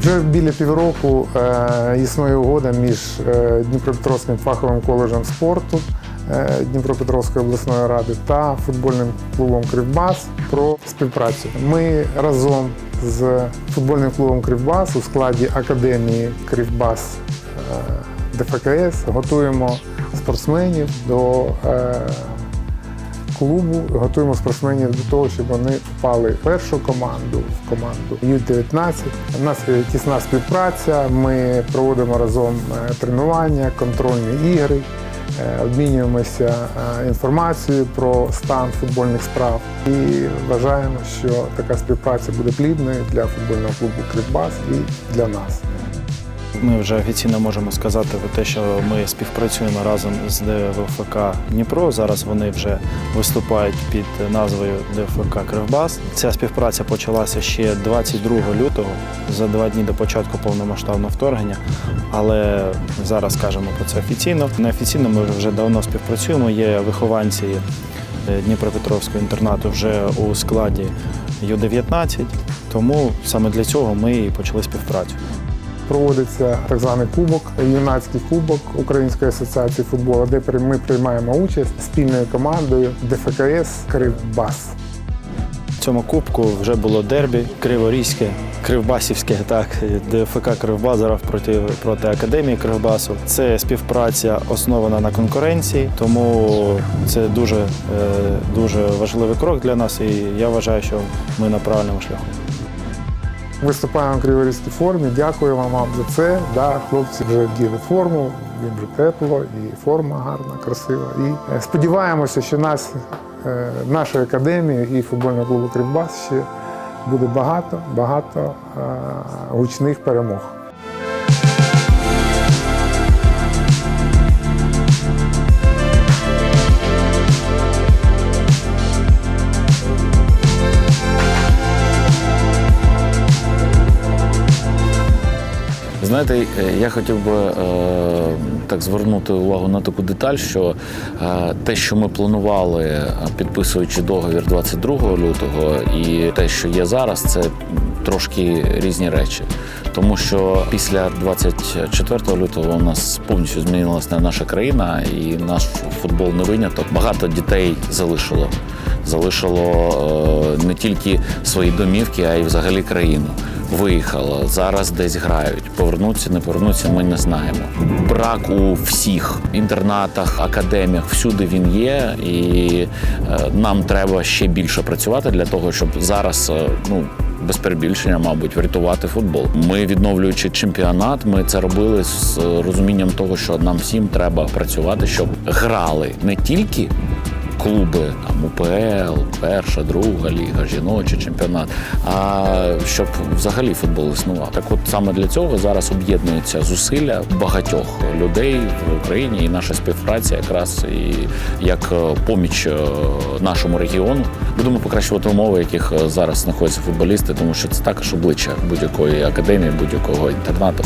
Вже біля півроку е, існує угода між е, Дніпропетровським фаховим коледжем спорту е, Дніпропетровської обласної ради та футбольним клубом Кривбас про співпрацю. Ми разом з футбольним клубом Кривбас у складі академії Кривбас ДФКС готуємо спортсменів до клубу, готуємо спортсменів до того, щоб вони попали в першу команду, в команду Ю-19. У нас є тісна співпраця. Ми проводимо разом е, тренування, контрольні ігри, е, обмінюємося е, інформацією про стан футбольних справ і вважаємо, що така співпраця буде плідною для футбольного клубу Кривбас і для нас. Ми вже офіційно можемо сказати про те, що ми співпрацюємо разом з ДФК Дніпро. Зараз вони вже виступають під назвою ДФК Кривбас. Ця співпраця почалася ще 22 лютого, за два дні до початку повномасштабного вторгнення. Але зараз кажемо про це офіційно. Неофіційно ми вже давно співпрацюємо. Є вихованці е, Дніпропетровського інтернату вже у складі Ю-19. Тому саме для цього ми і почали співпрацю. Проводиться так званий кубок, юнацький кубок Української асоціації футболу, де ми приймаємо участь спільною командою ДФКС Кривбас. В цьому кубку вже було дербі криворізьке, кривбасівське, так, ДФК Кривбас зараз проти, проти Академії Кривбасу. Це співпраця основана на конкуренції, тому це дуже, е, дуже важливий крок для нас, і я вважаю, що ми на правильному шляху. Виступаємо в криворізькій формі. Дякую вам вам за це. Да, хлопці вже вділи форму, їм вже тепло, і форма гарна, красива. І е, сподіваємося, що нас, е, нашої академії і футбольного клубу Кривбас ще буде багато, багато е, гучних перемог. Знаєте, е, я хотів би е, так звернути увагу на таку деталь, що е, те, що ми планували, підписуючи договір 22 лютого, і те, що є зараз, це трошки різні речі. Тому що після 24 лютого у нас повністю змінилася наша країна, і наш футбол не виняток. Багато дітей залишило. Залишило е, не тільки свої домівки, а й взагалі країну. Виїхало, зараз десь грають. Повернуться, не повернуться, ми не знаємо. Брак у всіх інтернатах, академіях, всюди він є, і е, нам треба ще більше працювати для того, щоб зараз е, ну. Без перебільшення, мабуть, врятувати футбол. Ми відновлюючи чемпіонат, ми це робили з розумінням того, що нам всім треба працювати, щоб грали не тільки клуби там УПЛ, перша, друга ліга, жіночий чемпіонат. А щоб взагалі футбол існував. Так от саме для цього зараз об'єднуються зусилля багатьох людей в Україні і наша співпраця якраз і як е, поміч е, нашому регіону. Будемо покращувати умови, яких е, зараз знаходяться футболісти, тому що це також обличчя будь-якої академії, будь-якого інтернату.